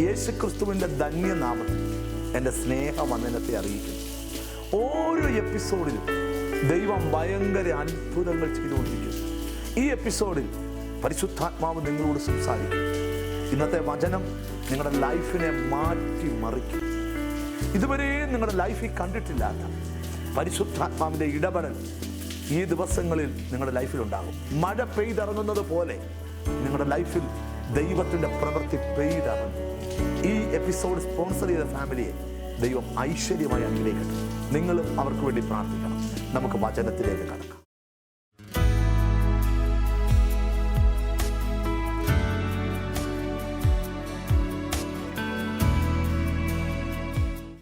യേശുക്രിസ്തുവിന്റെ ധന്യനാമത്തിൽ എന്റെ സ്നേഹവന്ദനത്തെ അറിയിക്കുന്നു. ഓരോ എപ്പിസോഡിലും ദൈവം ഭയങ്കര അത്ഭുതങ്ങൾ ചെയ്തുകൊണ്ടിരിക്കുന്നു. ഈ എപ്പിസോഡിൽ പരിശുദ്ധാത്മാവ് നിങ്ങളോട് സംസാരിക്കും. ഇന്നത്തെ വചനം നിങ്ങളുടെ ലൈഫിനെ മാറ്റി മറിക്കും ഇതുവരെയും നിങ്ങളുടെ ലൈഫിൽ കണ്ടിട്ടില്ലാത്ത പരിശുദ്ധാത്മാവിന്റെ ഇടപെടൽ ഈ ദിവസങ്ങളിൽ നിങ്ങളുടെ ലൈഫിൽ ഉണ്ടാകും മഴ പെയ്തിറങ്ങുന്നത് പോലെ നിങ്ങളുടെ ലൈഫിൽ ദൈവത്തിന്റെ പ്രവൃത്തി പെയ്തിറങ്ങും. ഈ എപ്പിസോഡ് സ്പോൺസർ ചെയ്ത ഫാമിലിയെ ദൈവം ഐശ്വര്യമായി അനുഗ്രഹിക്കട്ടെ നിങ്ങൾ അവർക്ക് വേണ്ടി പ്രാർത്ഥിക്കണം. നമുക്ക് വചനത്തിലേക്ക് കടക്കാം.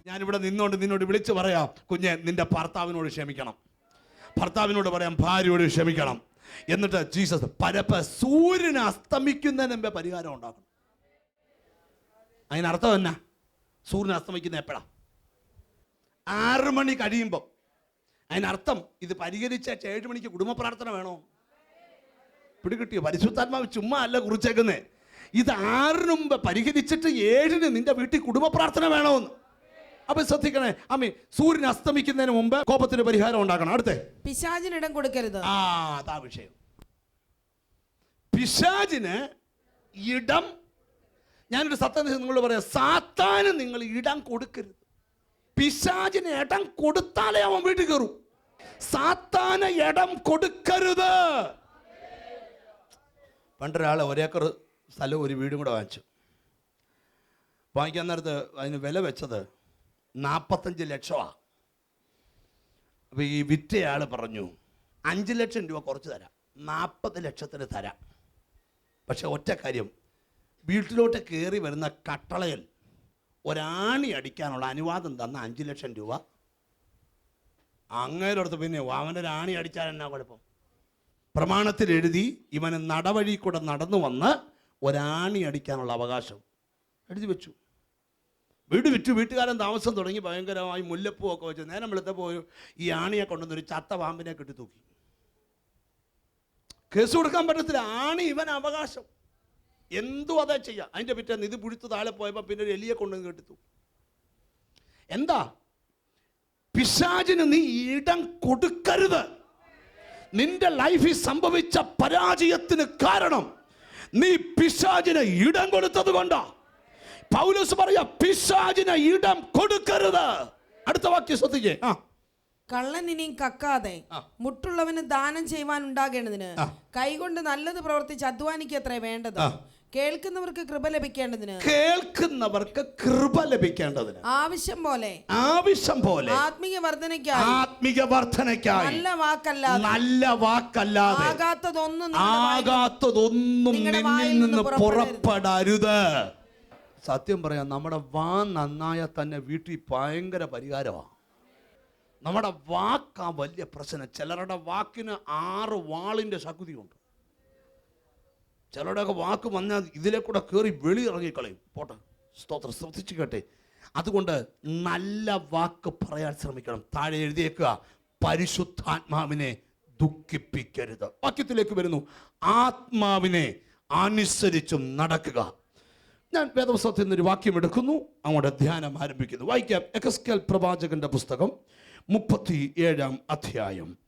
ഞാനിവിടെ നിന്നോണ്ട് നിന്നോട് വിളിച്ചു പറയാം കുഞ്ഞെ നിന്റെ ഭർത്താവിനോട് ക്ഷമിക്കണം. ഭർത്താവിനോട് പറയാം ഭാര്യയോട് ക്ഷമിക്കണം. എന്നിട്ട് ജീസസ് പരപ്പ സൂര്യൻ അസ്തമിക്കുന്നതിന് മുമ്പേ പരിഹാരം ഉണ്ടാക്കണം. അതിനർത്ഥം എന്നാ? സൂര്യൻ അസ്തമിക്കുന്ന എപ്പോഴാ? ആറ് മണി കഴിയുമ്പോൾ അതിനർത്ഥം ഇത് പരിഹരിച്ച ഏഴ് മണിക്ക് കുടുംബ പ്രാർത്ഥന വേണോ? പിടികിട്ടിയോ? പരിശുദ്ധാത്മാവ് ചുമ്മാ അല്ല കുറിച്ചേക്കുന്നേ. ഇത് ആറിന് മുമ്പ് പരിഹരിച്ചിട്ട് ഏഴിന് നിന്റെ വീട്ടിൽ കുടുംബ പ്രാർത്ഥന വേണമെന്ന് അപ്പൊ ശ്രദ്ധിക്കണേ. അമ്മി സൂര്യൻ അസ്തമിക്കുന്നതിന് മുമ്പ് കോപത്തിന് പരിഹാരം ഉണ്ടാക്കണം. അടുത്തേ. പിശാചിനിടം കൊടുക്കരുത്. ആ അതാ വിഷയം. പിശാചിന് ഇടം ഞാനൊരു സത്യം നിങ്ങളോട് പറയാം. സാത്താന് നിങ്ങൾ ഇടം കൊടുക്കരുത്. പിശാചിന് ഇടം കൊടുത്താലേ അവൻ വീട്ടിൽ കയറും. സാത്താന് ഇടം കൊടുക്കരുത്. പണ്ടൊരാളെ ഒരേക്കർ സ്ഥലവും ഒരു വീടും കൂടെ വാങ്ങിച്ചു. വാങ്ങിക്കാൻ നേരത്ത് അതിന് വില വെച്ചത് നാൽപ്പത്തഞ്ച് ലക്ഷമാണ് അപ്പോൾ ഈ വിറ്റയാൾ പറഞ്ഞു അഞ്ച് ലക്ഷം രൂപ കുറച്ച് തരാം. നാൽപ്പത് ലക്ഷത്തിന് തരാം. പക്ഷെ ഒറ്റ കാര്യം വീട്ടിലോട്ട് കയറി വരുന്ന കട്ടളയിൽ ഒരാണി അടിക്കാനുള്ള അനുവാദം തന്ന അഞ്ച് ലക്ഷം രൂപ. അങ്ങേരടുത്ത് പിന്നെ അവന്റെ രാണി അടിച്ചാൽ എന്നാ കുഴപ്പം? പ്രമാണത്തിൽ എഴുതി ഇവന് നടവഴി കൂടെ നടന്നു വന്ന് ഒരാണി അടിക്കാനുള്ള അവകാശം എഴുതി വെച്ചു. വീട് വിറ്റു വീട്ടുകാരൻ താമസം തുടങ്ങി ഭയങ്കരമായി മുല്ലപ്പൂ ഒക്കെ വെച്ച്. നേരം വെളുത്തപ്പോൾ ഒരു ഈ ആണിയെ കൊണ്ടുവന്ന് ഒരു ചത്ത പാമ്പിനെ കെട്ടി തൂക്കി. കേസ് കൊടുക്കാൻ പറ്റത്തില്ല. ആണി ഇവൻ അവകാശം. എന്തും അതേ ചെയ്യാം. അതിന്റെ പിറ്റേന്ന് ഇത് പുഴുത്ത് താഴെ പോയപ്പോൾ പിന്നെ ഒരു എലിയെ കൊണ്ടു കേട്ടു എന്താ? പിശാചിന് നീ ഇടം കൊടുക്കരുത്. നിന്റെ ലൈഫിൽ സംഭവിച്ച പരാജയത്തിന് കാരണം നീ പിശാചിന് ഇടം കൊടുത്തത് കൊണ്ടാ. പൗലോസ് പറയാ പിശാചിന് ഇടം കൊടുക്കരുത്. അടുത്ത വാക്യം ശ്രദ്ധിക്കേ. ആ. കള്ളൻ ഇനിയും കക്കാതെ. മുട്ടുള്ളവന് ദാനം ചെയ്യുവാൻ ഉണ്ടാകേണ്ടതിന് കൈകൊണ്ട് നല്ലത് പ്രവർത്തിച്ച് അധ്വാനിക്കത്രേ വേണ്ടത്. കേൾക്കുന്നവർക്ക് കൃപ ലഭിക്കേണ്ടതിന്. കേൾക്കുന്നവർക്ക് കൃപ ലഭിക്കേണ്ടതിന്. ആവശ്യം പോലെ. ആവശ്യം പോലെ. ആത്മീയ വർധനയ്ക്കായി ആത്മീയ വർധനയ്ക്കായി നല്ല വാക്കല്ലാതെ. നല്ല വാക്കല്ലാതെ. ആകാത്തതൊന്നും ആകാത്തതൊന്നും നിന്നിൽ നിന്ന് നിന്ന് പുറപ്പെടരുത്. സത്യം പറയാം നമ്മുടെ വാ നന്നായ തന്നെ വീട്ടിൽ ഭയങ്കര പരിഹാരമാണ് നമ്മുടെ വാക്കാ വലിയ പ്രശ്നം. ചിലരുടെ വാക്കിന് ആറ് വാളിന്റെ ശക്തിയുണ്ട് ചിലരുടെയൊക്കെ വാക്ക് വന്നാൽ ഇതിലെ കൂടെ കയറി വെളി ഇറങ്ങിക്കളയും. പോട്ടെ സ്തോത്രം. ശ്രദ്ധിച്ചു കേട്ടെ. അതുകൊണ്ട് നല്ല വാക്ക് പറയാൻ ശ്രമിക്കണം. താഴെ എഴുതിയേക്കുക പരിശുദ്ധാത്മാവിനെ ദുഃഖിപ്പിക്കരുത്. വാക്യത്തിലേക്ക് വരുന്നു ആത്മാവിനെ അനുസരിച്ചും നടക്കുക. ഞാൻ വേദപുസ്തകത്തിൽ നിന്നൊരു വാക്യം എടുക്കുന്നു അങ്ങോട്ട് ധ്യാനം ആരംഭിക്കുന്നു. വായിക്കാം എക്സ്കെൽ പ്രവാചകന്റെ പുസ്തകം മുപ്പത്തി ഏഴാം അധ്യായം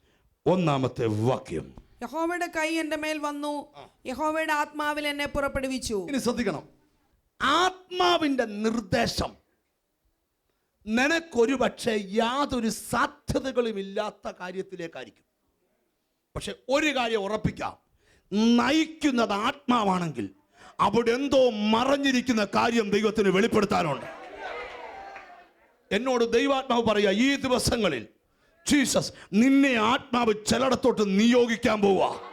ഒന്നാമത്തെ വാക്യം. യഹോവയുടെ കൈ എന്റെ മേൽ വന്നു. യഹോവയുടെ ആത്മാവിൽ എന്നെ പുറപ്പെടുവിച്ചു. ഇനി ശ്രദ്ധിക്കണം. ആത്മാവിന്റെ നിർദ്ദേശം നിനക്കൊരു പക്ഷേ യാതൊരു സാധ്യതകളും ഇല്ലാത്ത കാര്യത്തിലേക്കായിരിക്കും. പക്ഷെ ഒരു കാര്യം ഉറപ്പിക്കാം. നയിക്കുന്നത് ആത്മാവാണെങ്കിൽ അവിടെ എന്തോ മറഞ്ഞിരിക്കുന്ന കാര്യം ദൈവത്തിന് വെളിപ്പെടുത്താനുണ്ട്. എന്നോട് ദൈവാത്മാവ് പറയുക ഈ ദിവസങ്ങളിൽ ജീസസ് നിന്നെ ആത്മാവ് ചിലയിടത്തോട്ട് നിയോഗിക്കാൻ പോവുക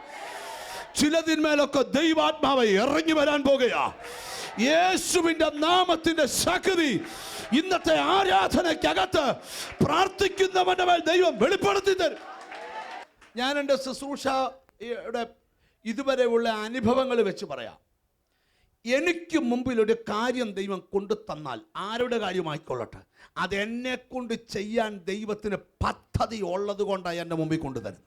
ചിലതിന്മേലൊക്കെ ദൈവാത്മാവ് ഇറങ്ങി വരാൻ പോകുകയാ. യേശുവിന്റെ നാമത്തിന്റെ ശക്തി ഇന്നത്തെ ആരാധനയ്ക്കകത്ത് പ്രാർത്ഥിക്കുന്നവന്റെ മേൽ ദൈവം വെളിപ്പെടുത്തി തരും. ഞാൻ എന്റെ ശുശ്രൂഷയുടെ ഇതുവരെയുള്ള അനുഭവങ്ങൾ വെച്ച് പറയാം. എനിക്ക് മുമ്പിൽ ഒരു കാര്യം ദൈവം കൊണ്ടു തന്നാൽ ആരുടെ കാര്യമായിക്കൊള്ളട്ടെ? അത് എന്നെ കൊണ്ട് ചെയ്യാൻ ദൈവത്തിന് പദ്ധതി ഉള്ളത് കൊണ്ടാണ് എന്റെ മുമ്പിൽ കൊണ്ടുതരുന്നത്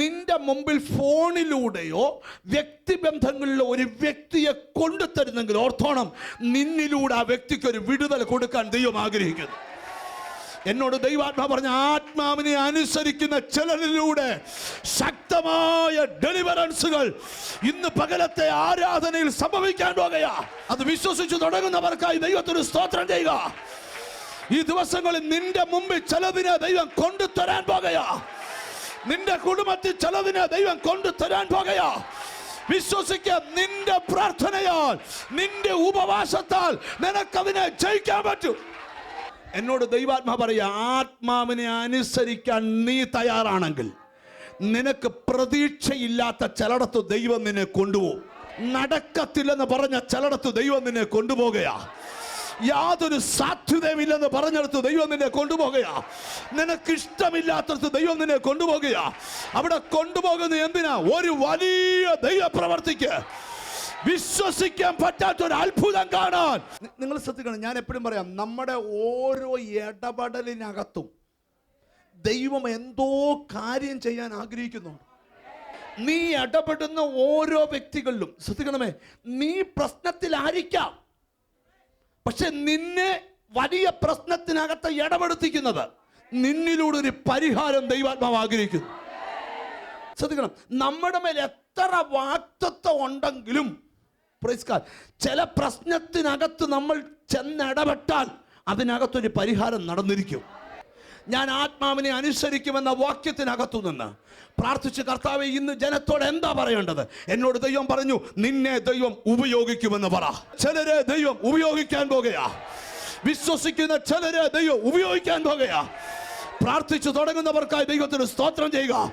നിന്റെ മുമ്പിൽ ഫോണിലൂടെയോ വ്യക്തിബന്ധങ്ങളിലോ ഒരു വ്യക്തിയെ കൊണ്ടുതരുന്നെങ്കിൽ ഓർത്തോണം നിന്നിലൂടെ ആ വ്യക്തിക്ക് ഒരു വിടുതൽ കൊടുക്കാൻ ദൈവം ആഗ്രഹിക്കുന്നു. എന്നോട് ദൈവാത്മാ പറഞ്ഞ ആത്മാവിനെ അനുസരിക്കുന്ന ചിലരിലൂടെ ശക്തമായ ഡെലിവറൻസുകൾ ഇന്ന് പകലത്തെ ആരാധനയിൽ സംഭവിക്കാൻ പോകുകയാ. അത് വിശ്വസിച്ചു തുടങ്ങുന്നവർക്കായി ദൈവത്തിന് സ്തോത്രം ചെയ്യുക. ഈ ദിവസങ്ങളിൽ നിന്റെ മുമ്പിൽ ചിലതിനെ ദൈവം കൊണ്ടുതരാൻ പോകുകയാ. നിന്റെ കുടുംബത്തിൽ ചിലതിനെ ദൈവം കൊണ്ടുതരാൻ പോകുകയാ. വിശ്വസിക്കുക നിന്റെ പ്രാർത്ഥനയാൽ നിന്റെ ഉപവാസത്താൽ നിനക്കതിനെ ജയിക്കാൻ പറ്റും. എന്നോട് ദൈവാത്മാ പറയുക ആത്മാവിനെ അനുസരിക്കാൻ നീ തയ്യാറാണെങ്കിൽ നിനക്ക് പ്രതീക്ഷയില്ലാത്ത ചിലടത്ത് ദൈവം നിന്നെ കൊണ്ടുപോകും. നടക്കത്തില്ലെന്ന് പറഞ്ഞ ചിലടത്ത് ദൈവം നിന്നെ കൊണ്ടുപോകുകയാ. യാതൊരു സാധ്യതയുമില്ലെന്ന് പറഞ്ഞെടുത്ത് ദൈവം നിന്നെ കൊണ്ടുപോകുകയാ. നിനക്ക് ഇഷ്ടമില്ലാത്തടത്ത് ദൈവം നിന്നെ കൊണ്ടുപോകുകയാ. അവിടെ കൊണ്ടുപോകുന്നത് എന്തിനാ? ഒരു വലിയ ദൈവപ്രവർത്തിക്ക്. വിശ്വസിക്കാൻ പറ്റാത്ത ഒരു അത്ഭുതം കാണാൻ. നിങ്ങൾ ശ്രദ്ധിക്കണം ഞാൻ എപ്പോഴും പറയാം നമ്മുടെ ഓരോ ഇടപെടലിനകത്തും ദൈവം എന്തോ കാര്യം ചെയ്യാൻ ആഗ്രഹിക്കുന്നുണ്ട്. നീ ഇടപെടുന്ന ഓരോ വ്യക്തികളിലും ശ്രദ്ധിക്കണമേ നീ പ്രശ്നത്തിലായിരിക്കാം. പക്ഷെ നിന്നെ വലിയ പ്രശ്നത്തിനകത്ത് ഇടപെടുത്തിക്കുന്നത് നിന്നിലൂടെ ഒരു പരിഹാരം ദൈവാത്മാവ് ആഗ്രഹിക്കുന്നു. ശ്രദ്ധിക്കണം നമ്മുടെ മേൽ എത്ര വാക്തത്വം ഉണ്ടെങ്കിലും praise ചില പ്രശ്നത്തിനകത്ത് നമ്മൾ ചെന്നിടപെട്ടാൽ അതിനകത്തൊരു പരിഹാരം നടന്നിരിക്കും. ഞാൻ ആത്മാവിനെ അനുസരിക്കുമെന്ന വാക്യത്തിനകത്തു നിന്ന് പ്രാർത്ഥിച്ച് കർത്താവെ ഇന്ന് ജനത്തോട് എന്താ പറയേണ്ടത്? എന്നോട് ദൈവം പറഞ്ഞു നിന്നെ ദൈവം ഉപയോഗിക്കുമെന്ന് പറ. ചിലരെ ദൈവം ഉപയോഗിക്കാൻ പോകുക വിശ്വസിക്കുന്ന ചിലരെ ദൈവം ഉപയോഗിക്കാൻ പോകുകയാ. പ്രാർത്ഥിച്ചു തുടങ്ങുന്നവർക്കായി ദൈവത്തിന് സ്തോത്രം ചെയ്യുക.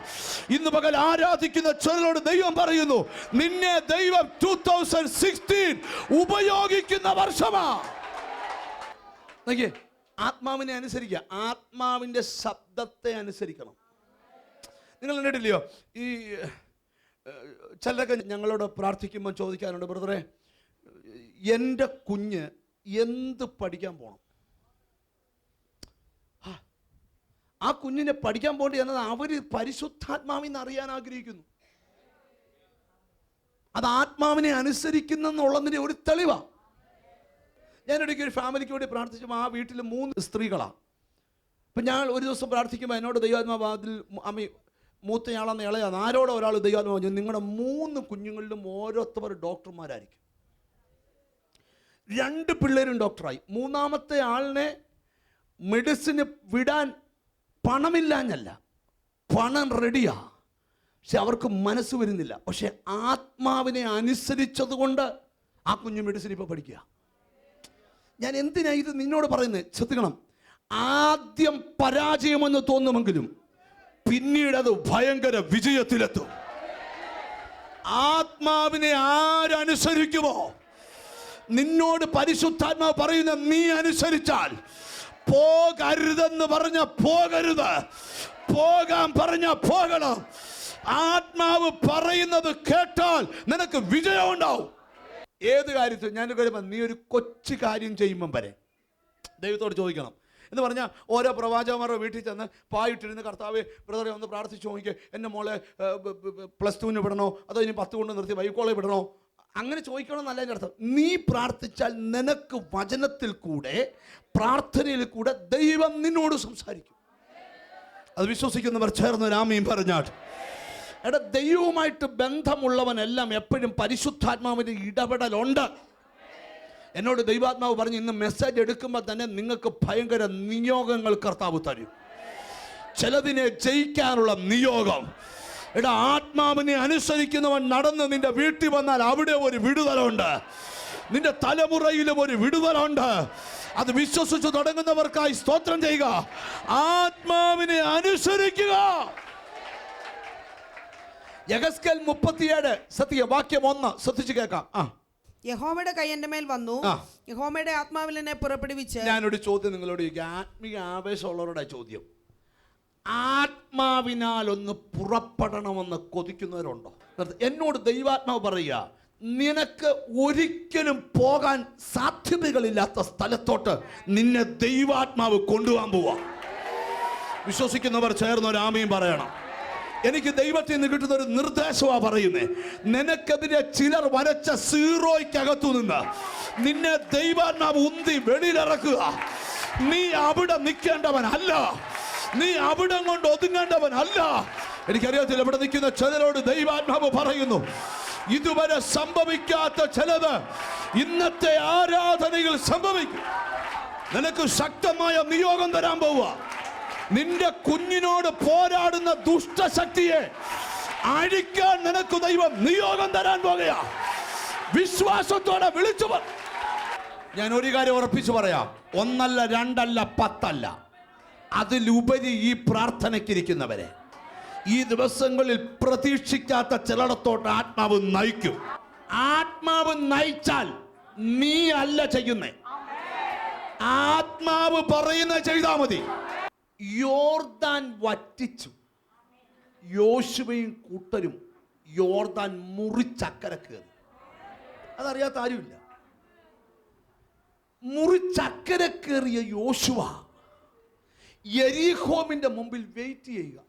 ഇന്ന് പകൽ ആരാധിക്കുന്ന ചിലരോട് ദൈവം പറയുന്നു നിന്നെ ദൈവം ടൂ തൗസൻഡ് സിക്സ്റ്റീൻ ഉപയോഗിക്കുന്ന വർഷമാ. ആത്മാവിനെ അനുസരിക്കുക. ആത്മാവിന്റെ ശബ്ദത്തെ അനുസരിക്കണം. നിങ്ങൾ കണ്ടിട്ടില്ലയോ? ഈ ചിലരൊക്കെ ഞങ്ങളോട് പ്രാർത്ഥിക്കുമ്പോൾ ചോദിക്കാറുണ്ട് ബ്രദറെ എന്റെ കുഞ്ഞ് എന്ത് പഠിക്കാൻ പോകണം ആ, ആ കുഞ്ഞിനെ പഠിക്കാൻ പോകേണ്ടി എന്നത് അവർ പരിശുദ്ധാത്മാവിന്ന് അറിയാൻ ആഗ്രഹിക്കുന്നു. അത് ആത്മാവിനെ അനുസരിക്കുന്നെന്നുള്ളതിന്റെ ഒരു തെളിവാണ് ഞാനിടയ്ക്ക് ഒരു ഫാമിലിക്ക് വേണ്ടി പ്രാർത്ഥിച്ചപ്പോൾ ആ വീട്ടിൽ മൂന്ന് സ്ത്രീകളാണ് അപ്പം ഞാൻ ഒരു ദിവസം പ്രാർത്ഥിക്കുമ്പോൾ എന്നോട് ദൈവാത്മാവ് അതിൽ അമ്മ മൂത്തയാളെന്ന് ഇളയാണ് ആരോടോ ഒരാൾ ദൈവാത്മാവ് പറഞ്ഞു നിങ്ങളുടെ മൂന്ന് കുഞ്ഞുങ്ങളിലും ഓരോരുത്തർ ഡോക്ടർമാരായിരിക്കും. രണ്ട് പിള്ളേരും ഡോക്ടറായി. മൂന്നാമത്തെ ആളിനെ മെഡിസിന് വിടാൻ പണമില്ലാഞ്ഞല്ല. പണം റെഡിയാ പക്ഷെ അവർക്ക് മനസ്സ് വരുന്നില്ല. പക്ഷെ ആത്മാവിനെ അനുസരിച്ചത് കൊണ്ട് ആ കുഞ്ഞു മെഡിസിൻ ഇപ്പോൾ പഠിക്കുക. ഞാൻ എന്തിനാ ഇത് നിന്നോട് പറയുന്നത് ശ്രദ്ധിക്കണം. ആദ്യം പരാജയമെന്ന് തോന്നുമെങ്കിലും പിന്നീട് അത് ഭയങ്കര വിജയത്തിലെത്തും. ആത്മാവിനെ ആരനുസരിക്കുമോ നിന്നോട് പരിശുദ്ധാത്മാവ് പറയുന്ന നീ അനുസരിച്ചാൽ പോകരുതെന്ന് പറഞ്ഞ പോകരുത്. പോകാൻ പറഞ്ഞ പോകണം. ആത്മാവ് പറയുന്നത് കേട്ടാൽ നിനക്ക് വിജയം ഉണ്ടാവും. ഏത് കാര്യത്തിൽ ഞാൻ കഴിയുമ്പോൾ നീ ഒരു കൊച്ചു കാര്യം ചെയ്യുമ്പം വരെ ദൈവത്തോട് ചോദിക്കണം. എന്ന് പറഞ്ഞാൽ ഓരോ പ്രവാചകന്മാരുടെ വീട്ടിൽ ചെന്ന് പായിട്ടിരുന്ന് കർത്താവ് ബ്രദറെ ഒന്ന് പ്രാർത്ഥിച്ച് ചോദിക്കുക എന്റെ മോളെ പ്ലസ് ടുവിന് വിടണോ? അതോ ഇനി പത്ത് കൊണ്ട് നിർത്തി ബൈക്കോളെ വിടണോ? അങ്ങനെ ചോദിക്കണമെന്നല്ല എന്റെ അർത്ഥം. നീ പ്രാർത്ഥിച്ചാൽ നിനക്ക് വചനത്തിൽ കൂടെ പ്രാർത്ഥനയിൽ കൂടെ ദൈവം നിന്നോട് സംസാരിക്കും. അത് വിശ്വസിക്കുന്നവർ ചേർന്ന് രാമയും പറഞ്ഞാട്ട്. എടാ ദൈവവുമായിട്ട് ബന്ധമുള്ളവനെല്ലാം എപ്പോഴും പരിശുദ്ധാത്മാവിന്റെ ഇടപെടലുണ്ട്. എന്നോട് ദൈവാത്മാവ് പറഞ്ഞ് ഇന്ന് മെസ്സേജ് എടുക്കുമ്പോൾ തന്നെ നിങ്ങൾക്ക് ഭയങ്കര നിയോഗങ്ങൾ കർത്താവ് തരും. ചിലതിനെ ജയിക്കാനുള്ള നിയോഗം. എടാ ആത്മാവിനെ അനുസരിക്കുന്നവൻ നടന്ന് നിന്റെ വീട്ടിൽ വന്നാൽ അവിടെ ഒരു വിടുതലുണ്ട്. നിന്റെ തലമുറയിലും ഒരു വിടുതലുണ്ട്. അത് വിശ്വസിച്ചു തുടങ്ങുന്നവർക്കായി സ്തോത്രം ചെയ്യുക. ആത്മാവിനെ അനുസരിക്കുക. യഗസ്കൽ മുപ്പത്തിയേഴ് സത്യ വാക്യം ഒന്ന് ശ്രദ്ധിച്ചു കേൾക്കാം. ആ. യഹോവയുടെ കൈ എന്റെ മേൽ വന്നു. യഹോമയുടെ ആത്മാവിൽ എന്നെ പുറപ്പെടുവിച്ച് ഞാനൊരു ചോദ്യം നിങ്ങളോട് ചോദിക്കാം. ആത്മീയ ആവേശമുള്ളവരുടെ ചോദ്യം? ആത്മാവിനാൽ ഒന്ന് പുറപ്പെടണമെന്ന് കൊതിക്കുന്നവരുണ്ടോ? എന്നോട് ദൈവാത്മാവ് പറയുക നിനക്ക് ഒരിക്കലും പോകാൻ സാധ്യതകളില്ലാത്ത സ്ഥലത്തോട്ട് നിന്നെ ദൈവാത്മാവ് കൊണ്ടുപോകാൻ പോവാ. വിശ്വസിക്കുന്നവർ ചേർന്ന് ഒരു ആമയും പറയണം. എനിക്ക് ദൈവത്തിൽ നിന്ന് കിട്ടുന്ന ഒരു നിർദ്ദേശമാണ് പറയുന്നത് നിനക്കെതിരെ ചിലർ വരച്ച സീറോയ്ക്കകത്തു നിന്ന് നിന്നെ ദൈവാത്മാവ് ഉന്തി വെളിയിലിറക്കുക. നീ അവിടെ നിൽക്കേണ്ടവൻ അല്ല നീ അവിടെ കൊണ്ട് ഒതുങ്ങേണ്ടവൻ അല്ല. എനിക്കറിയത്തില്ല ഇവിടെ നിൽക്കുന്ന ചിലരോട് ദൈവാത്മാവ് പറയുന്നു ഇതുവരെ സംഭവിക്കാത്ത ചിലത് ഇന്നത്തെ ആരാധനയിൽ സംഭവിക്കും. നിനക്ക് ശക്തമായ നിയോഗം തരാൻ പോവുക. നിന്റെ കുഞ്ഞിനോട് പോരാടുന്ന ദുഷ്ടശക്തിയെ അഴിക്കാൻ നിനക്ക് ദൈവം നിയോഗം തരാൻ പോകുകയാ. വിശ്വാസത്തോടെ വിളിച്ചു ഞാൻ ഒരു കാര്യം ഉറപ്പിച്ചു പറയാം. ഒന്നല്ല രണ്ടല്ല പത്തല്ല. അതിലുപരി ഈ പ്രാർത്ഥനയ്ക്കിരിക്കുന്നവരെ ഈ ദിവസങ്ങളിൽ പ്രതീക്ഷിക്കാത്ത ചിലടത്തോട്ട് ആത്മാവ് നയിക്കും. ആത്മാവ് നയിച്ചാൽ നീ അല്ല ചെയ്യുന്നേ. ആത്മാവ് പറയുന്ന ചെയ്താൽ മതി. യോർദാൻ വറ്റിച്ചു യോശുവയും കൂട്ടരും യോർദാൻ മുറിച്ചക്കര കയറി. അതറിയാത്ത ആരുമില്ല. മുറിച്ചക്കര കയറിയ യോശുവ എരീഹോമിന്റെ മുമ്പിൽ വെയിറ്റ് ചെയ്യുക.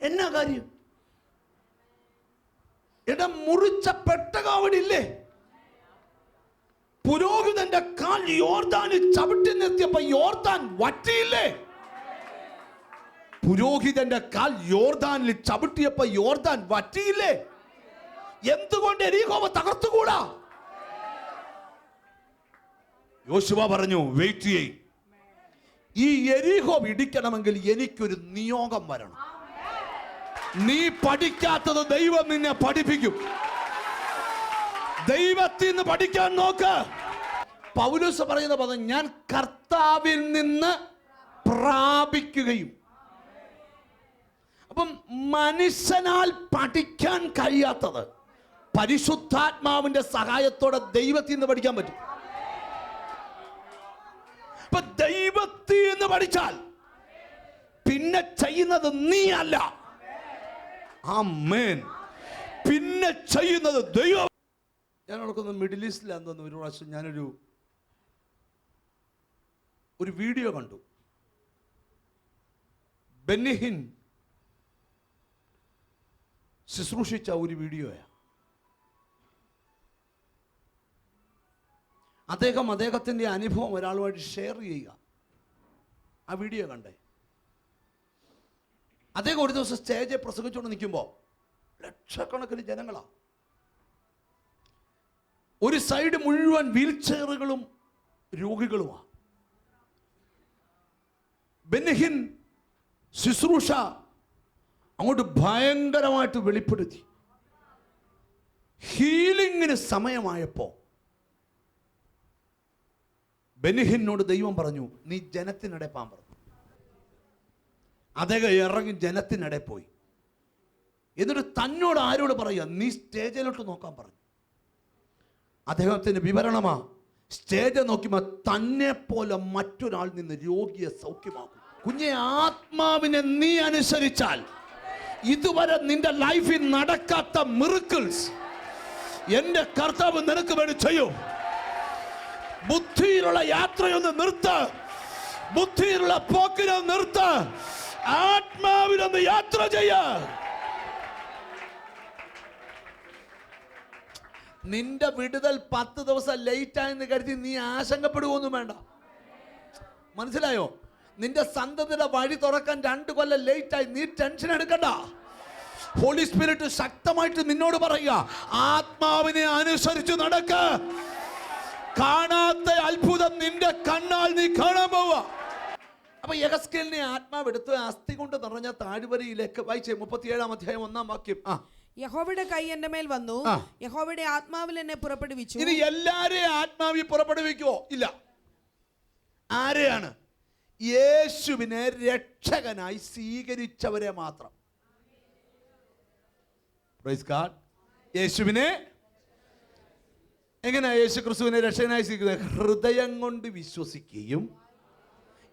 എന്നാ കാര്യം? എടാ മുറിച്ച പെട്ടകം അവിടെ ഇല്ലേ പുരോഹിതന്റെ കാൽ യോർദാന് ചവിട്ടി നിർത്തിയപ്പോ യോർദാൻ വറ്റിയില്ലേ? പുരോഹിതന്റെ കാൽ യോർദാനിൽ ചവിട്ടിയപ്പോ യോർദാൻ വറ്റിയില്ലേ? എന്തുകൊണ്ട് എരീഹോമ തകർത്തുകൂടാ? യോശുവ പറഞ്ഞു വെയിറ്റ് ചെയ് ഈ എരിഹോ ഇടിക്കണമെങ്കിൽ എനിക്കൊരു നിയോഗം വരണം. നീ പഠിക്കാത്തത് ദൈവം നിന്നെ പഠിപ്പിക്കും. ദൈവത്തിൽ നിന്ന് പഠിക്കാൻ നോക്ക്. പൗലൂസ് പറയുന്ന പദം ഞാൻ കർത്താവിൽ നിന്ന് പ്രാപിക്കുകയും. അപ്പം മനുഷ്യനാൽ പഠിക്കാൻ കഴിയാത്തത് പരിശുദ്ധാത്മാവിന്റെ സഹായത്തോടെ ദൈവത്തിൽ നിന്ന് പഠിക്കാൻ പറ്റും. അപ്പൊ ദൈവത്തിൽ നിന്ന് പഠിച്ചാൽ പിന്നെ ചെയ്യുന്നത് നീ അല്ല പിന്നെ ചെയ്യുന്നത് ദൈവം. ഞാൻ ഓർക്കുന്നത് മിഡിൽ ഈസ്റ്റിലാന്ന് തോന്നുന്നു ഒരു പ്രാവശ്യം ഞാനൊരു ഒരു വീഡിയോ കണ്ടു. ബെന്നിഹിൻ ശുശ്രൂഷിച്ച ഒരു വീഡിയോയാ. അദ്ദേഹം അദ്ദേഹത്തിന്റെ അനുഭവം ഒരാളുമായിട്ട് ഷെയർ ചെയ്യുക. ആ വീഡിയോ കണ്ടേ. അദ്ദേഹം ഒരു ദിവസം സ്റ്റേജിൽ പ്രസംഗിച്ചുകൊണ്ട് നിൽക്കുമ്പോൾ ലക്ഷക്കണക്കിന് ജനങ്ങളാണ് ഒരു സൈഡ് മുഴുവൻ വീൽ ചെയറുകളും രോഗികളുമാണ് ബെന്നഹിൻ ശുശ്രൂഷ അങ്ങോട്ട് ഭയങ്കരമായിട്ട് വെളിപ്പെടുത്തി. ഹീലിങ്ങിന് സമയമായപ്പോ ബെനിഹിനോട് ദൈവം പറഞ്ഞു നീ ജനത്തിനിടെ പാമ്പറ അദ്ദേഹം ഇറങ്ങി ജനത്തിനിടെ പോയി. എന്നിട്ട് തന്നോട് ആരോട് പറയുക? നീ സ്റ്റേജിലോട്ട് നോക്കാൻ പറഞ്ഞു. അദ്ദേഹത്തിന് വിവരണമാ സ്റ്റേജ് നോക്കുമ്പോൾ തന്നെ പോലെ മറ്റൊരാൾ നിന്ന് രോഗിയെ സൗഖ്യമാക്കും. കുഞ്ഞെ ആത്മാവിനെ നീ അനുസരിച്ചാൽ ഇതുവരെ നിന്റെ ലൈഫിൽ നടക്കാത്ത മിറുക്കിൾസ് എന്റെ കർത്താവ് നിനക്ക് വേണ്ടി ചെയ്യും. ബുദ്ധിയിലുള്ള യാത്രയൊന്ന് നിർത്ത്. ബുദ്ധിയിലുള്ള പോക്കിനെ നിർത്ത്. ആത്മാവിലൊന്ന് യാത്ര ചെയ്യ. നിന്റെ വിടുതൽ പത്ത് ദിവസം ലേറ്റ് ആയെന്ന് കരുതി നീ ആശങ്കപ്പെടുകയൊന്നും വേണ്ട. മനസ്സിലായോ? നിന്റെ സന്തതിയുടെ വഴി തുറക്കാൻ രണ്ട് കൊല്ലം ലേറ്റ് ആയി. നീ ടെൻഷൻ എടുക്കണ്ട. ഹോളി സ്പിരിറ്റ് ശക്തമായിട്ട് നിന്നോട് പറയുക ആത്മാവിനെ അനുസരിച്ച് നടക്ക. കാണാത്ത അത്ഭുതം നിന്റെ കണ്ണാൽ നീ കാണാൻ പോവുക അപ്പൊ യഹസ്കേലിനെ ആത്മാവ് എടുത്ത് അസ്ഥി കൊണ്ട് നിറഞ്ഞ താഴ്വരയിലേക്ക് വായിച്ചേ മുപ്പത്തിയേഴാം അധ്യായം ഒന്നാം വാക്യം. ആ. യഹോവയുടെ കൈ എന്റെ മേൽ വന്നു. യഹോവയുടെ ആത്മാവിൽ എന്നെ പുറപ്പെടുവിച്ചു. ഇനി എല്ലാരെയും ആത്മാവി പുറപ്പെടുവിക്കുവോ? ഇല്ല. ആരെയാണ്? യേശുവിനെ രക്ഷകനായി സ്വീകരിച്ചവരെ മാത്രം. യേശുവിനെ എങ്ങനെയാ യേശു ക്രിസ്തുവിനെ രക്ഷകനായി സ്വീകരിക്കുന്നത്? ഹൃദയം കൊണ്ട് വിശ്വസിക്കുകയും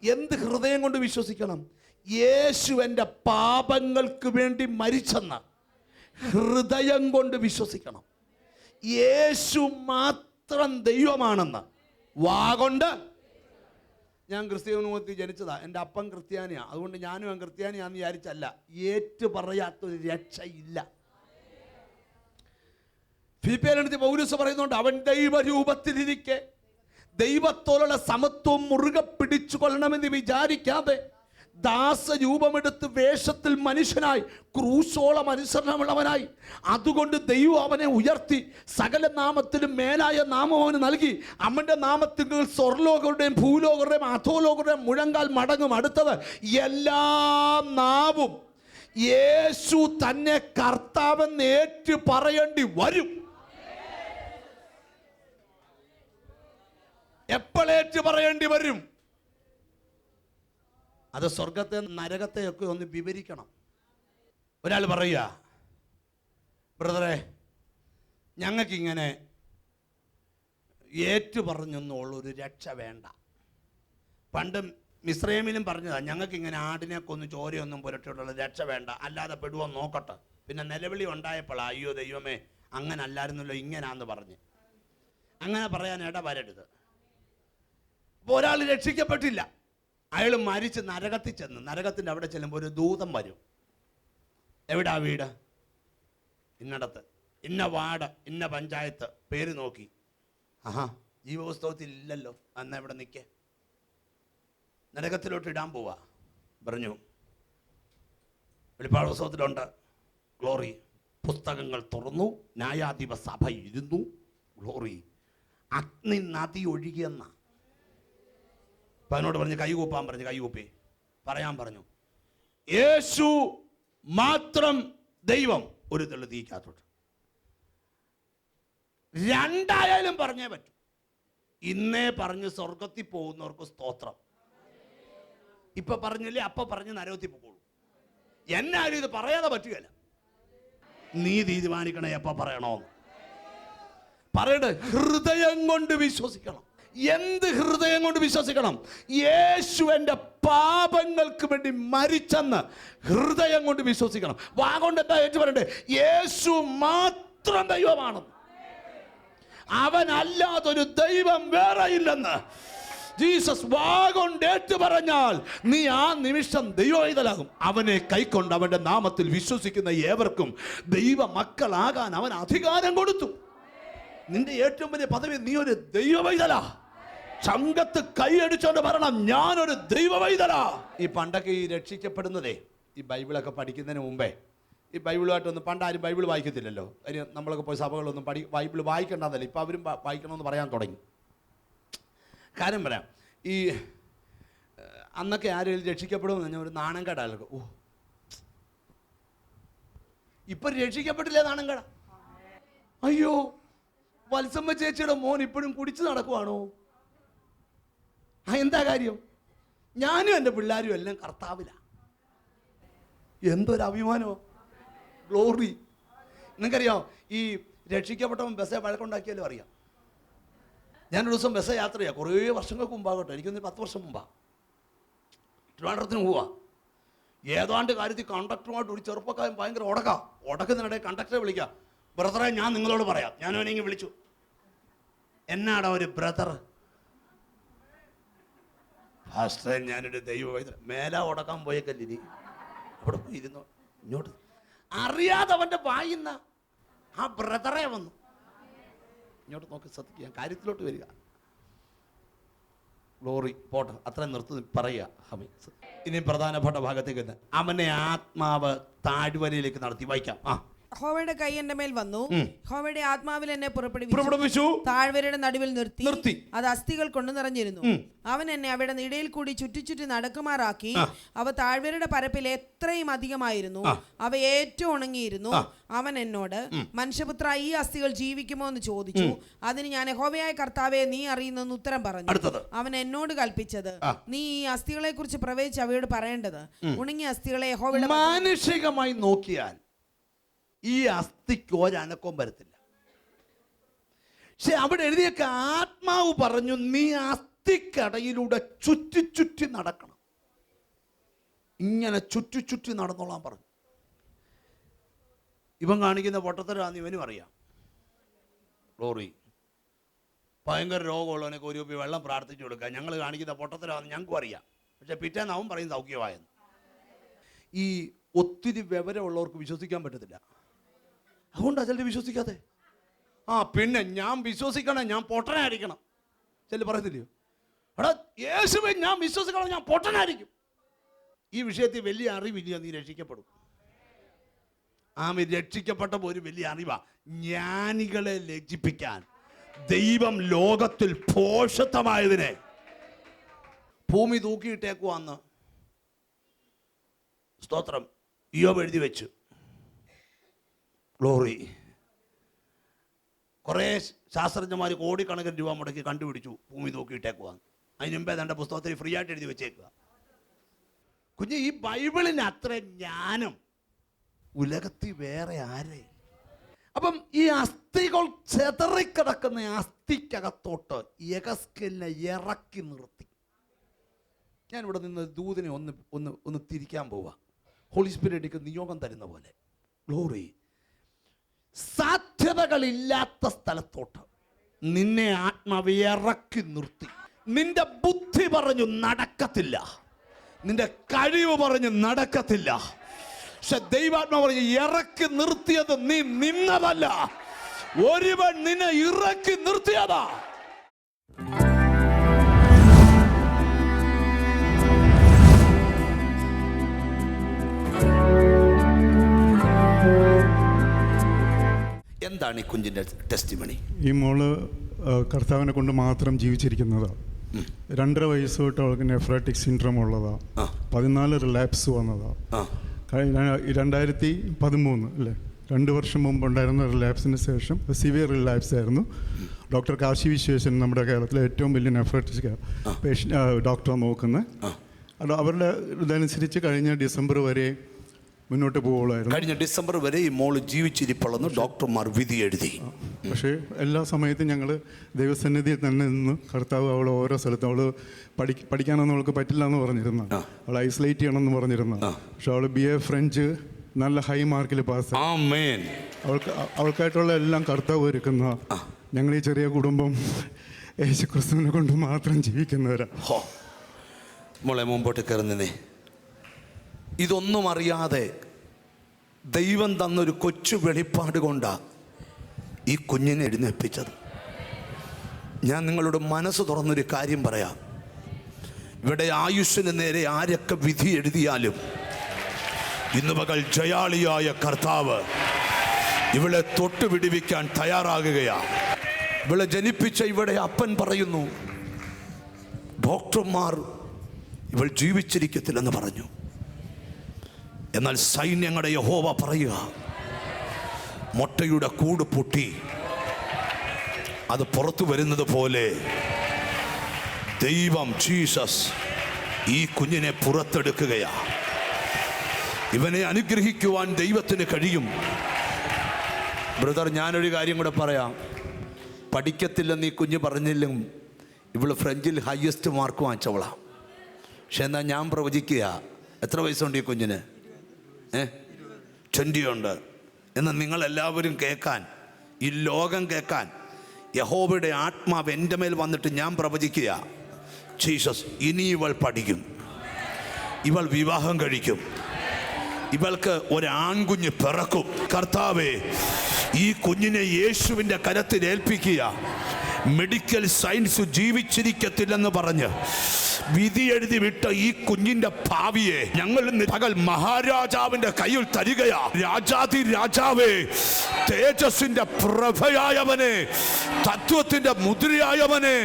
എന്ത് ഹൃദയം കൊണ്ട് വിശ്വസിക്കണം? യേശു എന്റെ പാപങ്ങൾക്ക് വേണ്ടി മരിച്ചെന്ന് ഹൃദയം കൊണ്ട് വിശ്വസിക്കണം. യേശു മാത്രം ദൈവമാണെന്ന്. വാഗൊണ്ട് ഞാൻ ക്രിസ്ത്യാനിമൂർത്തി ജനിച്ചതാ. എന്റെ അപ്പം ക്രിസ്ത്യാനിയാണ് അതുകൊണ്ട് ഞാനും അവൻ ക്രിസ്ത്യാനിയാന്ന് വിചാരിച്ചല്ല. ഏറ്റു പറയാത്തൊരു രക്ഷയില്ല. ഫിലിപ്പിയനെടുത്ത് പൗരസ് പറയുന്നുണ്ട് അവൻ ദൈവരൂപത്തിലിരിക്കെ ദൈവത്തോടുള്ള സമത്വം മുറുകെ പിടിച്ചു കൊള്ളണമെന്ന് വിചാരിക്കാതെ ദാസരൂപമെടുത്ത് വേഷത്തിൽ മനുഷ്യനായി ക്രൂശോളം അനുസരണമുള്ളവനായി അതുകൊണ്ട് ദൈവം അവനെ ഉയർത്തി സകല നാമത്തിലും മേലായ നാമം അവന് നൽകി അവന്റെ നാമത്തിൽ സ്വർലോകരുടെയും ഭൂലോകരുടെയും അധോലോകരുടെയും മുഴങ്കാൽ മടങ്ങും. അടുത്തത് എല്ലാ നാവും യേശു തന്നെ കർത്താവെന്ന് ഏറ്റു പറയേണ്ടി വരും. എപ്പോഴേറ്റ് പറയേണ്ടി വരും? അത് സ്വർഗത്തെ നരകത്തെയൊക്കെ ഒന്ന് വിവരിക്കണം. ഒരാൾ പറയുക ബ്രദറെ ഞങ്ങൾക്കിങ്ങനെ ഏറ്റു പറഞ്ഞൊന്നുള്ളൊരു രക്ഷ വേണ്ട. പണ്ട് മിശ്രമിലും പറഞ്ഞതാണ് ഞങ്ങൾക്ക് ഇങ്ങനെ ആടിനെ കൊന്ന് ചോരയൊന്നും പുരട്ടിയിട്ടുള്ള രക്ഷ വേണ്ട. അല്ലാതെ പെടുവോ നോക്കട്ടെ. പിന്നെ നിലവിളി ഉണ്ടായപ്പോൾ അയ്യോ ദൈവമേ അങ്ങനെ അല്ലായിരുന്നല്ലോ ഇങ്ങനാന്ന് പറഞ്ഞ്. അങ്ങനെ പറയാൻ ഇടവരരുത്. അപ്പോൾ ഒരാൾ രക്ഷിക്കപ്പെട്ടില്ല. അയാൾ മരിച്ച് നരകത്തിൽ ചെന്ന്. നരകത്തിന്റെ അവിടെ ചെല്ലുമ്പോൾ ഒരു ദൂതം വരും. എവിടാ വീട്? ഇന്നടത്ത്. ഇന്ന വാർഡ് ഇന്ന പഞ്ചായത്ത്. പേര് നോക്കി. ആഹാ ജീവപുസ്തകത്തിൽ ഇല്ലല്ലോ. അന്ന് ഇവിടെ നിൽക്കേ നരകത്തിലോട്ട് ഇടാൻ പോവാ. പറഞ്ഞു. വെളിപ്പാട് പുസ്തകത്തിലുണ്ട്. ഗ്ലോറി പുസ്തകങ്ങൾ തുറന്നു. ന്യായാധിപ സഭ ഇരുന്നു. ഗ്ലോറി അഗ്നി നദി ഒഴുകിയെന്ന. അപ്പൊ അവനോട് പറഞ്ഞു കൈകൂപ്പാൻ പറഞ്ഞു കൈകൂപ്പി പറയാൻ പറഞ്ഞു. യേശു മാത്രം ദൈവം ഒരു തെളി തീക്കാത്തോട്ട് രണ്ടായാലും പറഞ്ഞേ പറ്റൂ. ഇന്നേ പറഞ്ഞ് സ്വർഗത്തിൽ പോകുന്നവർക്ക് സ്തോത്രം. ഇപ്പൊ പറഞ്ഞില്ലേ? അപ്പൊ പറഞ്ഞ് നരകത്തിൽ പോകുള്ളൂ എന്നാലും ഇത് പറയാതെ പറ്റുകയല്ല. നീ തീരുമാനിക്കണേ എപ്പോ പറയണോ പറയട്ടെ ഹൃദയം കൊണ്ട് വിശ്വസിക്കണം. എന്ത് ഹൃദയം കൊണ്ട് വിശ്വസിക്കണം? യേശു എന്റെ പാപങ്ങൾക്ക് വേണ്ടി മരിച്ചെന്ന് ഹൃദയം കൊണ്ട് വിശ്വസിക്കണം. വാ കൊണ്ട് എന്താ ഏറ്റു പറയണ്ടേ? യേശു മാത്രം ദൈവമാണ്. അവനല്ലാതൊരു ദൈവം വേറെ ഇല്ലെന്ന്. ജീസസ് വാഗൊണ്ട് ഏറ്റു പറഞ്ഞാൽ നീ ആ നിമിഷം ദൈവവൈതലാകും അവനെ കൈക്കൊണ്ട് അവന്റെ നാമത്തിൽ വിശ്വസിക്കുന്ന ഏവർക്കും ദൈവ മക്കളാകാൻ അവൻ അധികാരം കൊടുത്തു. നിന്റെ ഏറ്റവും വലിയ പദവി നീ ഒരു ദൈവവൈതല. ചങ്കത്ത് കൈയടിച്ചോണ്ട് പറയണം ഞാനൊരു ദൈവവൈതല. ഈ പണ്ടൊക്കെ ഈ രക്ഷിക്കപ്പെടുന്നതേ ഈ ബൈബിളൊക്കെ പഠിക്കുന്നതിന് മുമ്പേ ഈ ബൈബിളുമായിട്ടൊന്നും പണ്ട് ആരും ബൈബിൾ വായിക്കത്തില്ലല്ലോ. അതിന് നമ്മളൊക്കെ പോയി സഭകളൊന്നും പഠി ബൈബിൾ വായിക്കണ്ടെന്നല്ല ഇപ്പം അവരും വായിക്കണമെന്ന് പറയാൻ തുടങ്ങി. കാര്യം പറയാം ഈ അന്നൊക്കെ ആരെങ്കിലും രക്ഷിക്കപ്പെടുമെന്ന് പറഞ്ഞാൽ ഒരു നാണം കേടാലോ ഓ. ഇപ്പം രക്ഷിക്കപ്പെട്ടില്ലേ നാണം കട? അയ്യോ. വത്സമ്മ ചേച്ചിയുടെ മോൻ ഇപ്പോഴും കുടിച്ചു നടക്കുവാണോ? എന്താ കാര്യം? ഞാനും എന്റെ പിള്ളേരും എല്ലാം കർത്താവില. എന്തൊരു അഭിമാനമോ. ഗ്ലോറി. നിങ്ങൾക്കറിയാം ഈ രക്ഷിക്കപ്പെട്ടവൻ ബസ്സെ വഴക്കുണ്ടാക്കിയാലും അറിയാം. ഞാനൊരു ദിവസം ബസ് യാത്ര ചെയ്യാം കുറേ വർഷങ്ങൾക്ക് മുമ്പാകട്ടെ. എനിക്കൊന്ന് പത്ത് വർഷം മുമ്പാ. ട്രിവാൻഡ്രത്തിന് പോവാ. ഏതാണ്ട് കാര്യത്തിൽ കണ്ടക്ടറുമായിട്ട് ഒരു ചെറുപ്പക്കാരൻ ഭയങ്കര ഉടക്കാം ഉടക്കുന്നതിനിടെ കണ്ടക്ടറെ വിളിക്കാം. ബ്രദറെ ഞാൻ നിങ്ങളോട് പറയാം. ഞാൻ അവനെങ്കിൽ വിളിച്ചു. എന്നാടാ ഒരു ബ്രദർ ഫാസ്റ്റർ ഞാനൊരു ദൈവ മേല ഉടക്കാൻ പോയേക്കല്ലിനി അവിടെ പോയി ഇങ്ങോട്ട്. അറിയാതെ അവന്റെ വായിന്ന ആ ബ്രദറെ വന്നു. ഇങ്ങോട്ട് നോക്കി ശ്രദ്ധിക്കുക. കാര്യത്തിലോട്ട് വരിക. ഗ്ലോറി പോട്ടെ. അത്രയും നിർത്തി പറയുക. ഹമി ഇനി പ്രധാനപ്പെട്ട ഭാഗത്തേക്ക്. അവനെ ആത്മാവ് താഴ്വരയിലേക്ക് നടത്തി. വായിക്കാം. ആ. യഹോവയുടെ കൈ എന്റെ മേൽ വന്നു. ഹോവയുടെ ആത്മാവിൽ എന്നെ പുറപ്പെടുവിച്ചു. താഴ്വരയുടെ നടുവിൽ നിർത്തി. നിർത്തി. അത് അസ്ഥികൾ കൊണ്ട് നിറഞ്ഞിരുന്നു. അവൻ എന്നെ അവിടെ ഇടയിൽ കൂടി ചുറ്റി ചുറ്റി നടക്കുമാറാക്കി. അവ താഴ്വരയുടെ പരപ്പിൽ എത്രയും അധികമായിരുന്നു. അവ ഏറ്റവും ഉണങ്ങിയിരുന്നു. അവൻ എന്നോട് മനുഷ്യപുത്ര ഈ അസ്ഥികൾ ജീവിക്കുമോ? എന്ന് ചോദിച്ചു. അതിന് ഞാൻ ഹോവയായ കർത്താവെ നീ അറിയുന്നെന്ന് ഉത്തരം പറഞ്ഞു. അവൻ എന്നോട് കൽപ്പിച്ചത് നീ ഈ അസ്ഥികളെ കുറിച്ച് പ്രവേശിച്ച് അവയോട് പറയേണ്ടത് ഉണങ്ങിയ അസ്ഥികളെ ഹോവയുടെ മാനുഷികമായി നോക്കിയാൽ ഈ അസ്ഥിക്ക് ഒരനക്കവും വരത്തില്ല. പക്ഷെ അവിടെ എഴുതിയൊക്കെ ആത്മാവ് പറഞ്ഞു നീ അസ്ഥിക്കടയിലൂടെ ചുറ്റി ചുറ്റി നടക്കണം. ഇങ്ങനെ ചുറ്റി ചുറ്റി നടന്നോളാൻ പറഞ്ഞു. ഇവൻ കാണിക്കുന്ന പൊട്ടത്തരാന്ന് ഇവനും അറിയാം. ലോറി ഭയങ്കര രോഗമുള്ളവനൊക്കെ ഒരു കുപ്പി വെള്ളം പ്രാർത്ഥിച്ചു കൊടുക്കുക ഞങ്ങൾ കാണിക്കുന്ന പൊട്ടത്തരാന്ന് ഞങ്ങൾക്കും അറിയാം. പക്ഷെ പിറ്റേന്ന് അവൻ പറയും സൗഖ്യമായെന്ന്. ഈ ഒത്തിരി വിവരമുള്ളവർക്ക് വിശ്വസിക്കാൻ പറ്റത്തില്ല. അതുകൊണ്ടാണ് ചിലർ വിശ്വസിക്കാതെ ആ പിന്നെ ഞാൻ വിശ്വസിക്കണം ഞാൻ പൊട്ടനായിരിക്കണം. ചില പറയത്തില്ലയോ? എടാ യേശുവെ ഞാൻ വിശ്വസിക്കണം ഞാൻ പൊട്ടനായിരിക്കും. ഈ വിഷയത്തിൽ വലിയ അറിവില്ല നീ രക്ഷിക്കപ്പെടും. ആമി രക്ഷിക്കപ്പെട്ടപ്പോൾ ഒരു വലിയ അറിവാ. ജ്ഞാനികളെ ലജ്ജിപ്പിക്കാൻ ദൈവം ലോകത്തിൽ പോഷത്വമായതിനെ ഭൂമി തൂക്കിയിട്ടേക്കുവാന്ന് സ്തോത്രം ഇയോബ് എഴുതി വെച്ചു. ഗ്ലോറി കുറേ ശാസ്ത്രജ്ഞന്മാർ കോടിക്കണക്കിന് രൂപ മുടക്കി കണ്ടുപിടിച്ചു ഭൂമി നോക്കിയിട്ടേക്കുക അതിന് മുമ്പേ തന്റെ പുസ്തകത്തിൽ ഫ്രീ ആയിട്ട് എഴുതി വെച്ചേക്കുക കുഞ്ഞ് ഈ ബൈബിളിന് അത്ര ജ്ഞാനം ഉലകത്തിൽ വേറെ ആരേ അപ്പം ഈ അസ്ഥികൾ ചെതറിക്കിടക്കുന്ന അസ്ഥിക്കകത്തോട്ട് യഗസ്കലിനെ ഇറക്കി നിർത്തി. ഞാൻ ഇവിടെ നിന്ന് ദൂതിനെ ഒന്ന് ഒന്ന് ഒന്ന് തിരിക്കാൻ പോവാ. ഹോളി സ്പിരിറ്റിക്ക് നിയോഗം തരുന്ന പോലെ. ഗ്ലോറി സാധ്യതകളില്ലാത്ത സ്ഥലത്തോട്ട് നിന്നെ ആത്മാവ് ഇറക്കി നിർത്തി. നിന്റെ ബുദ്ധി പറഞ്ഞു നടക്കത്തില്ല. നിന്റെ കഴിവ് പറഞ്ഞു നടക്കത്തില്ല. പക്ഷെ ദൈവാത്മാ പറഞ്ഞു ഇറക്കി നിർത്തിയത് നീ നിന്നതല്ല. ഒരുവൻ നിന്നെ ഇറക്കി നിർത്തിയതാ. എന്താണ് ഈ കുഞ്ഞിന്റെ ടെസ്റ്റിമണി ഈ മോൾ കർത്താവിനെ കൊണ്ട് മാത്രം ജീവിച്ചിരിക്കുന്നതാണ് രണ്ടര വയസ്സ് തൊട്ട് അവൾക്ക് നെഫ്രാറ്റിക് സിൻഡ്രം ഉള്ളതാണ് ആ. പതിനാല് റിലാപ്സ് വന്നതാണ് കഴിഞ്ഞ രണ്ടായിരത്തി പതിമൂന്ന് അല്ലേ? രണ്ട് വർഷം മുമ്പ് ഉണ്ടായിരുന്ന റിലാപ്സിന് ശേഷം സിവിയർ റിലാപ്സ് ആയിരുന്നു. ഡോക്ടർ കാശി വിശ്വേശൻ നമ്മുടെ കേരളത്തിലെ ഏറ്റവും വലിയ നെഫ്രാറ്റിക് പേഷ്യൻ ഡോക്ടറെ നോക്കുന്നത്. അവരുടെ ഇതനുസരിച്ച് കഴിഞ്ഞ ഡിസംബർ വരെ മുന്നോട്ട് പോകുകയായിരുന്നു. കഴിഞ്ഞ ഡിസംബർ വരെ ഈ മോൾ ജീവിച്ചിരിപ്പുള്ളെന്ന് ഡോക്ടർമാർ വിധി എഴുതി. പക്ഷേ എല്ലാ സമയത്തും ഞങ്ങൾ ദൈവസന്നിധിയിൽ തന്നെ നിന്ന് കർത്താവ് അവൾ ഓരോ സ്ഥലത്തും അവൾ പഠി പഠിക്കാനൊന്നും അവൾക്ക് പറ്റില്ല എന്ന് പറഞ്ഞിരുന്നു അവൾ ഐസൊലേറ്റ് ചെയ്യണമെന്ന് പറഞ്ഞിരുന്നു. പക്ഷെ അവൾ ബി എ ഫ്രഞ്ച് നല്ല ഹൈ മാർക്കിൽ പാസ് അവൾക്ക് അവൾക്കായിട്ടുള്ള എല്ലാം കർത്താവ് ഒരുക്കുന്ന ഞങ്ങൾ ഈ ചെറിയ കുടുംബം യേശു ക്രിസ്തുവിനെ കൊണ്ട് മാത്രം ജീവിക്കുന്നവരാ. മോളെ മുമ്പോട്ട് കയറുന്നേ ഇതൊന്നും അറിയാതെ ദൈവം തന്നൊരു കൊച്ചു വെളിപ്പാട് കൊണ്ടാണ് ഈ കുഞ്ഞിനെ എഴുന്നേൽപ്പിച്ചത് ഞാൻ നിങ്ങളുടെ മനസ്സ് തുറന്നൊരു കാര്യം പറയാം. ഇവിടെ ആയുസ്സിന് നേരെ ആരൊക്കെ വിധി എഴുതിയാലും ഇന്ന് പകൽ ജയാളിയായ കർത്താവ് ഇവളെ തൊട്ടുപിടിവിക്കാൻ തയ്യാറാകുകയാ. ഇവളെ ജനിപ്പിച്ച ഇവിടെ അപ്പൻ പറയുന്നു ഡോക്ടർമാർ ഇവൾ ജീവിച്ചിരിക്കത്തില്ലെന്ന് പറഞ്ഞു. എന്നാൽ സൈന്യങ്ങളുടെ യഹോവ പറയുക മുട്ടയുടെ കൂട് പൊട്ടി. അത് പുറത്തു വരുന്നത് പോലെ ദൈവം ജീസസ് ഈ കുഞ്ഞിനെ പുറത്തെടുക്കുകയാ. ഇവനെ അനുഗ്രഹിക്കുവാൻ ദൈവത്തിന് കഴിയും. ബ്രദർ ഞാനൊരു കാര്യം കൂടെ പറയാം. പഠിക്കത്തില്ലെന്ന് ഈ കുഞ്ഞ് പറഞ്ഞില്ലും ഇവൾ ഫ്രഞ്ചിൽ ഹയസ്റ്റ് മാർക്ക് വാങ്ങിച്ചവളാണ് പക്ഷെ എന്നാൽ ഞാൻ പ്രവചിക്കുക എത്ര വയസ്സുണ്ട് ഈ കുഞ്ഞിന്? ഉണ്ട് എന്നാൽ നിങ്ങളെല്ലാവരും കേൾക്കാൻ ഈ ലോകം കേൾക്കാൻ യഹോബയുടെ ആത്മാവ് എന്റെ മേൽ വന്നിട്ട് ഞാൻ പ്രവചിക്കുക. ജീസസ് ഇനി ഇവൾ പഠിക്കും. ഇവൾ വിവാഹം കഴിക്കും. ഇവൾക്ക് ഒരാൺകുഞ്ഞ് പിറക്കും. കർത്താവേ ഈ കുഞ്ഞിനെ യേശുവിന്റെ കരത്തിൽ ഏൽപ്പിക്കുക. മെഡിക്കൽ സയൻസ് ജീവിച്ചിരിക്കത്തില്ലെന്ന് പറഞ്ഞ് വിധി എഴുതി വിട്ട ഈ കുഞ്ഞിന്റെ ഭാവിയെ ഞങ്ങൾ പകൽ മഹാരാജാവിന്റെ കയ്യിൽ തരികയാ. രാജാതി രാജാവേ തേജസ്സിന്റെ പ്രഭയായവനെ തത്വത്തിന്റെ മുദ്രയായവനെ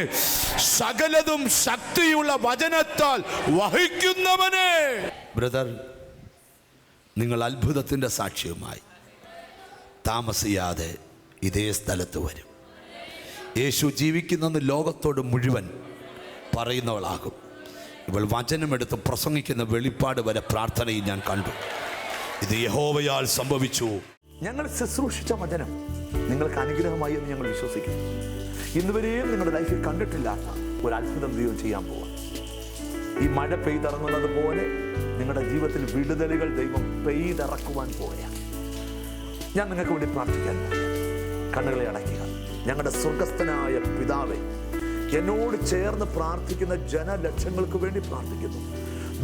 സകലതും ശക്തിയുള്ള വചനത്താൽ വഹിക്കുന്നവനെ. ബ്രദർ നിങ്ങൾ അത്ഭുതത്തിന്റെ സാക്ഷ്യവുമായി താമസിയാതെ ഇതേ സ്ഥലത്ത് വരും. യേശു ജീവിക്കുന്നെന്ന് ലോകത്തോട് മുഴുവൻ പറയുന്നവളാകും. ഇവൾ വചനമെടുത്ത് പ്രസംഗിക്കുന്ന വെളിപ്പാട് വരെ പ്രാർത്ഥനയിൽ ഞാൻ കണ്ടു. ഇത് യഹോവയാൽ സംഭവിച്ചു. ഞങ്ങൾ ശുശ്രൂഷിച്ച വചനം നിങ്ങൾക്ക് അനുഗ്രഹമായി എന്ന് ഞങ്ങൾ വിശ്വസിക്കുന്നു. ഇന്നുവരെയും നിങ്ങളുടെ ലൈഫിൽ കണ്ടിട്ടില്ലാത്ത ഒരു അത്ഭുതം ദൈവം ചെയ്യാൻ പോവാം ഈ മഴ പെയ്തിറങ്ങുന്നത് പോലെ നിങ്ങളുടെ ജീവിതത്തിൽ വിടുതലുകൾ ദൈവം പെയ്തിറക്കുവാൻ പോവുകയാണ്. ഞാൻ നിങ്ങൾക്ക് വേണ്ടി പ്രാർത്ഥിക്കാൻ കണ്ണുകളെ അടയ്ക്കുക. ഞങ്ങളുടെ സ്വർഗസ്ഥനായ പിതാവെ എന്നോട് ചേർന്ന് പ്രാർത്ഥിക്കുന്ന ജനലക്ഷങ്ങൾക്ക് വേണ്ടി പ്രാർത്ഥിക്കുന്നു.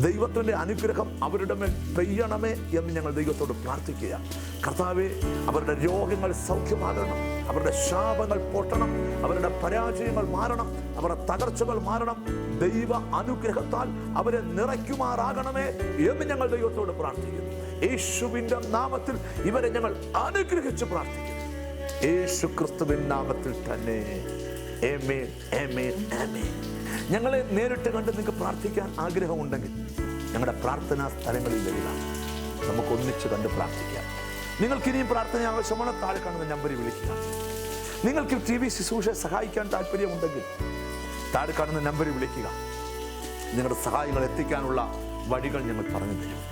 ദൈവത്തിന്റെ അനുഗ്രഹം അവരുടെ മേൽ പെയ്യണമേ എന്ന് ഞങ്ങൾ ദൈവത്തോട് പ്രാർത്ഥിക്കുക കർത്താവെ അവരുടെ രോഗങ്ങൾ സൗഖ്യമാകണം അവരുടെ ശാപങ്ങൾ പൊട്ടണം അവരുടെ പരാജയങ്ങൾ മാറണം അവരുടെ തകർച്ചകൾ മാറണം. ദൈവ അനുഗ്രഹത്താൽ അവരെ നിറയ്ക്കുമാറാകണമേ എന്ന് ഞങ്ങൾ ദൈവത്തോട് പ്രാർത്ഥിക്കുന്നു. യേശുവിന്റെ നാമത്തിൽ ഇവരെ ഞങ്ങൾ അനുഗ്രഹിച്ച് പ്രാർത്ഥിക്കുന്നു. യേശു ക്രിസ്തുവിൻ നാമത്തിൽ തന്നെ. ഞങ്ങളെ നേരിട്ട് കണ്ട് നിങ്ങൾക്ക് പ്രാർത്ഥിക്കാൻ ആഗ്രഹമുണ്ടെങ്കിൽ ഞങ്ങളുടെ പ്രാർത്ഥനാ സ്ഥലങ്ങളിൽ വരിക. നമുക്ക് ഒന്നിച്ച് കണ്ട് പ്രാർത്ഥിക്കാം. നിങ്ങൾക്ക് ഇനിയും പ്രാർത്ഥന ആവശ്യമാണ് താഴെ കാണുന്ന നമ്പറിൽ വിളിക്കുക. നിങ്ങൾക്ക് ടി വി ശുശ്രൂഷ സഹായിക്കാൻ താല്പര്യമുണ്ടെങ്കിൽ താഴെ കാണുന്ന നമ്പറിൽ വിളിക്കുക. നിങ്ങളുടെ സഹായങ്ങൾ എത്തിക്കാനുള്ള വഴികൾ ഞങ്ങൾ പറഞ്ഞു തരും.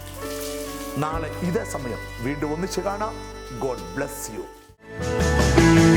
നാളെ ഇതേ സമയം വീണ്ടും ഒന്നിച്ച് കാണാം. God bless you Thank you.